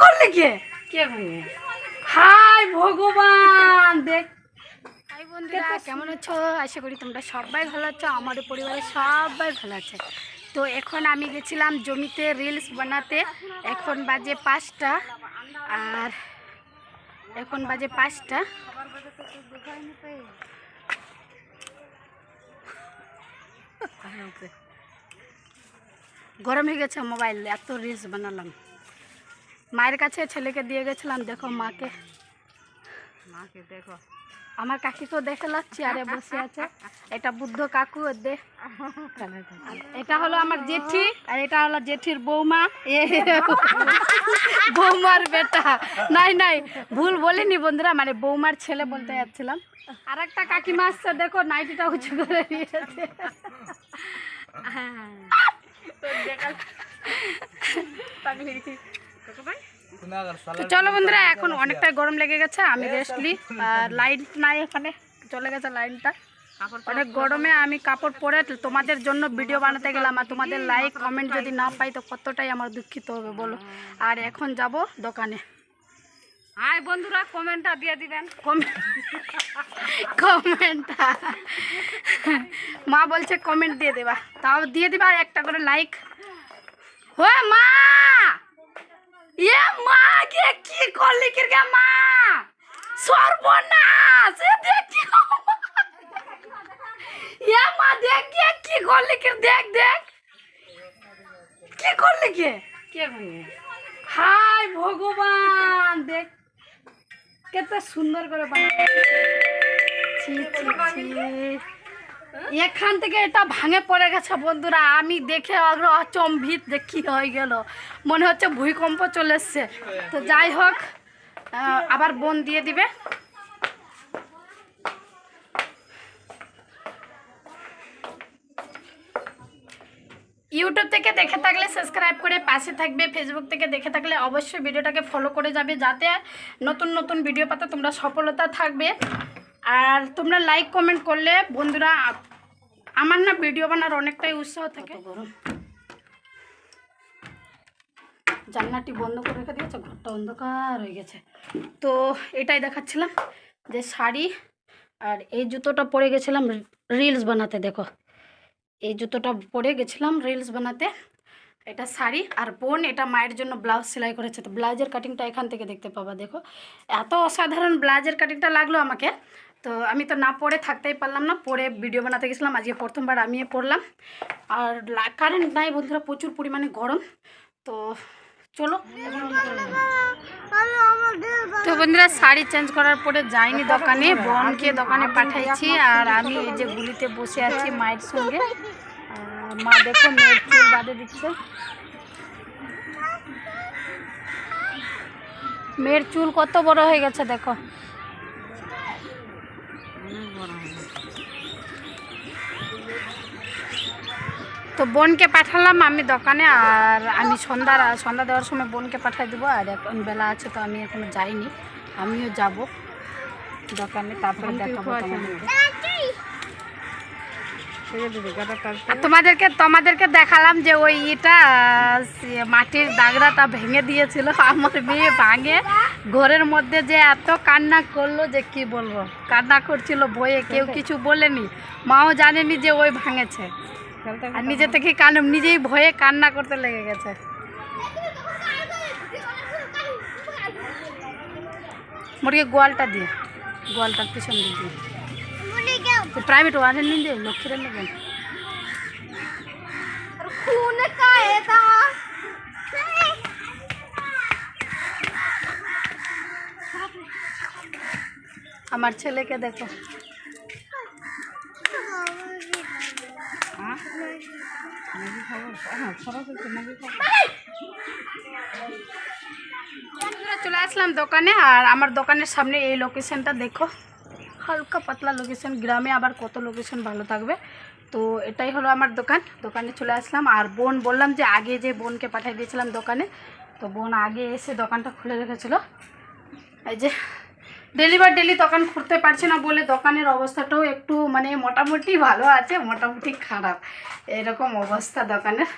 করলে কে? কে ভাঙে? হাই ভগবান দেখ। হাই বন্ধুরা কেমন আছো? আশা করি তোমরা সবাই ভালো আছো আমাদের পরিবারের সবাই ভালো আছে। তো এখন আমি গেছিলাম জমিতে রিলস বানাতে এখন বাজে পাঁচটা। আর এখন বাজে পাঁচটা। গরম হয়ে গেছে মোবাইল এত রিলস বানালাম। মায়ের কাছে ছেলেকে দিয়ে গেছিলাম দেখো মাকে। মাকে দেখো। আমার কাকিকেও দেখালাম চেয়ারে বসে আছে। এটা বুদ্ধ কাকু দে। এটা হলো আমার জেঠি আর এটা হলো জেঠির বৌমা। এ বৌমার বেটা। নাই নাই ভুল বলিনি বন্ধুরা মানে বৌমার ছেলে বলতে যাচ্ছিলাম। আর একটা কাকিমা আসছে দেখো নাইটিটা উঁচু করে নিয়েছে হ্যাঁ। তো চলো বন্ধুরা এখন অনেকটাই গরম লেগে গেছে আমি রেস্ট নিই। আর লাইট নাই এখানে চলে গেছে লাইনটা অনেক গরমে আমি কাপড় পরে তোমাদের জন্য ভিডিও বানাতে গেলাম আর তোমাদের লাইক কমেন্ট যদি না পাই তো কতটাই আমার দুঃখিত হবে বলো। আর এখন যাব দোকানে। হাই বন্ধুরা কমেন্টটা দিয়ে দিবেন। কমেন্টটা মা বলছে কমেন্ট দিয়ে দেবা। তাও দিয়ে দিবা আর একটা করে লাইক ও মা এ মা! কি করলি কি রে মা! সর্বনাশ! দেখ এ মা দেখ কে কি করলি কি দেখ দেখ। কি করলি কে কে হাই ভগবান দেখ। কত সুন্দর করে বানাচ্ছে ছি, ছি, ছি। এখান থেকে এটা ভাঙে পড়ে গেছে বন্ধুরা। আমি দেখে অচম্ভিত দেখি হয়ে গেল। মনে হচ্ছে ভূমিকম্প চলে এসছে। তো যাই হোক আবার বোন দিয়ে দিবে। ইউটিউব থেকে দেখে থাকলে সাবস্ক্রাইব করে পাশে থাকবে। ফেসবুক থেকে দেখে থাকলে অবশ্যই ভিডিওটাকে ফলো করে যাবে, যাতে নতুন নতুন ভিডিও পাতে তোমরা সফলতা থাকবে। আর তোমরা লাইক কমেন্ট করলে বন্ধুরা আমার না ভিডিও বানার অনেকটাই উৎসাহ থাকে। গরম জান্নাটি বন্ধ করে রেখে দিয়েছে, ঘরটা অন্ধকার হয়ে গেছে। তো এটাই দেখাচ্ছিলাম যে শাড়ি আর এই জুতোটা পরে গেছিলাম রিলস বানাতে, দেখো। এই জুতোটা পরে গেছিলাম রিলস বানাতে। এটা শাড়ি আর বোন, এটা মায়ের জন্য ব্লাউজ সেলাই করেছে। তো ব্লাউজের কাটিংটা এখান থেকে দেখতে পাবা, দেখো। এত অসাধারণ ব্লাউজের কাটিংটা লাগল আমাকে। তো আমি তো না পরে থাকতেই পারলাম না পরে ভিডিও বানাতে গেছিলাম, আজকে প্রথমবার আমি পড়লাম। আর কারেন্ট নাই বন্ধুরা, প্রচুর পরিমাণে গরম। তো চলো তো বন্ধুরা, শাড়ি চেঞ্জ করার পরে যাইনি দোকানে, বোনকে দোকানে পাঠাইছি, আর আমি এই যে গুলিতে বসে আছি মায়ের সঙ্গে। মা দেখো, মেয়ের চুল দিচ্ছে। মেয়ের চুল কত বড় হয়ে গেছে, দেখো। তো বোনকে পাঠালাম আমি দোকানে আর আমি সন্ধ্যা সন্ধ্যা দেওয়ার সময় বোনকে পাঠাই দেবো আর এখন বেলা আছে তো আমি এখনও যাইনি আমিও যাব দোকানে তারপরে দেখাবো তোমাদেরকে তোমাদেরকে তোমাদেরকে দেখালাম যে ওই ইটা মাটির দাগড়াটা ভেঙে দিয়েছিল আমার মেয়ে ভাঙে। ঘরের মধ্যে যে এত কান্না করল যে কি বলব? কান্না করছিল বইয়ে কেউ কিছু বলেনি। মাও জানেনি যে ওই ভাঙেছে। আর নিজে থেকে কান নিজেই ভয়ে কান্না করতে লেগে গেছে। মুরগি গোয়ালটা দিয়ে গোয়ালটার পিছন দিয়ে। দিয়ে প্রাইভেট ওয়ানের নিন দিয়ে লক্ষ্মীরে নেবেন আমার ছেলেকে দেখো। চলে আসলাম দোকানে আর আমার দোকানের সামনে এই লোকেশনটা দেখো। হালকা পাতলা লোকেশন গ্রামে আবার কত লোকেশন ভালো থাকবে। তো এটাই হলো আমার দোকান। দোকানে চলে আসলাম আর বোন বললাম যে আগে যে বোনকে পাঠিয়ে দিয়েছিলাম দোকানে তো বোন আগে এসে দোকানটা খুলে রেখেছিল। এই যে ডেলি বা ডেলি দোকান খুলতে পারছে না বলে দোকানের অবস্থাটাও একটু মানে মোটামুটি ভালো আছে, মোটামুটি খারাপ। এরকম অবস্থা দোকানের।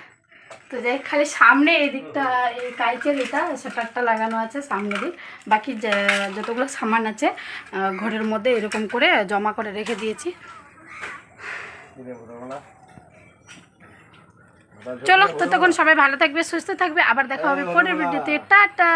তো তো যাই খালি সামনে এই দিকটা, এই কাইচের এটা সেটারটা লাগানো আছে সামনে দিক। বাকি যতগুলো সামান আছে ঘরের মধ্যে এরকম করে জমা করে রেখে দিয়েছি। চলো, ততক্ষণ সবাই ভালো থাকবে, সুস্থ থাকবে। আবার দেখা হবে পরের ভিডিওতে। টাটা!